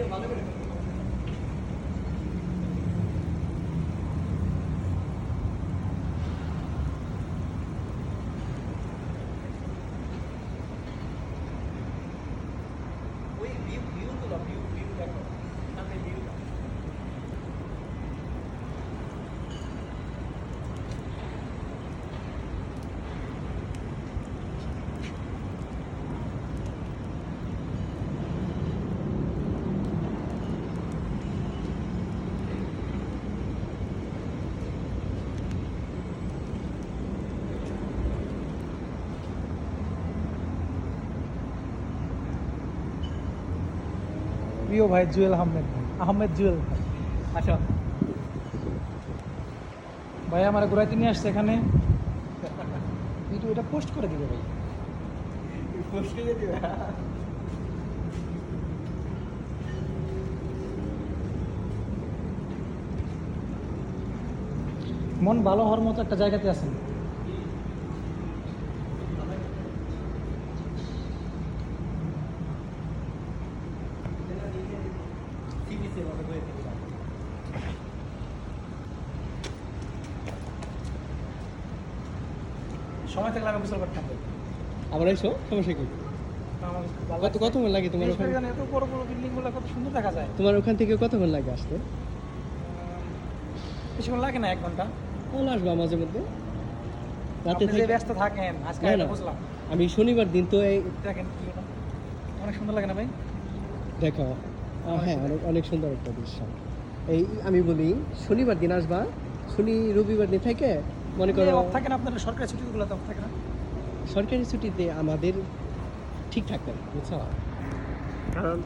വലിയ ബലമെടുക്കും প্রিয় ভাই জুয়েল আহমেদ আহমেদ জুয়েল ভাই। আচ্ছা। ভাই আমার ঘুরাইতে নিয়ে আসছে এখানে। ভিডিও এটা পোস্ট করে দিবে ভাই। পোস্টে যেতে মন ভালো হওয়ার মতো একটা জায়গাতে আছেন সিবিসি মতো করে দিলাম সময় থাকলে আমি গোসল করতাম আবার এসো সমস্যা কি? কত। কতক্ষণ লাগে তোমার দেশ ওখানে? এত বড় বড় বিল্ডিংগুলো কত সুন্দর দেখা যায়। তোমার ওখান থেকে কতক্ষণ লাগে আসতে? বেশিক্ষণ লাগে না এক ঘণ্টা। তাহলে আসবা মাঝে মধ্যে? রাতে যে ব্যস্ত থাকেন আজকে। বুঝলাম। আমি শনিবার দিন তো এই দেখেন। অনেক সুন্দর লাগে না ভাই? দেখো হ্যাঁ অনেক অনেক সুন্দর একটা দৃশ্য। এই আমি বলি শনিবার দিন আসবা শনি রবিবার দিন থেকে মনে করো থাকে না আপনার সরকারি ছুটিগুলো তো থাকে না? সরকারি ছুটিতে আমাদের ঠিক থাকবে বুঝছ? কারণ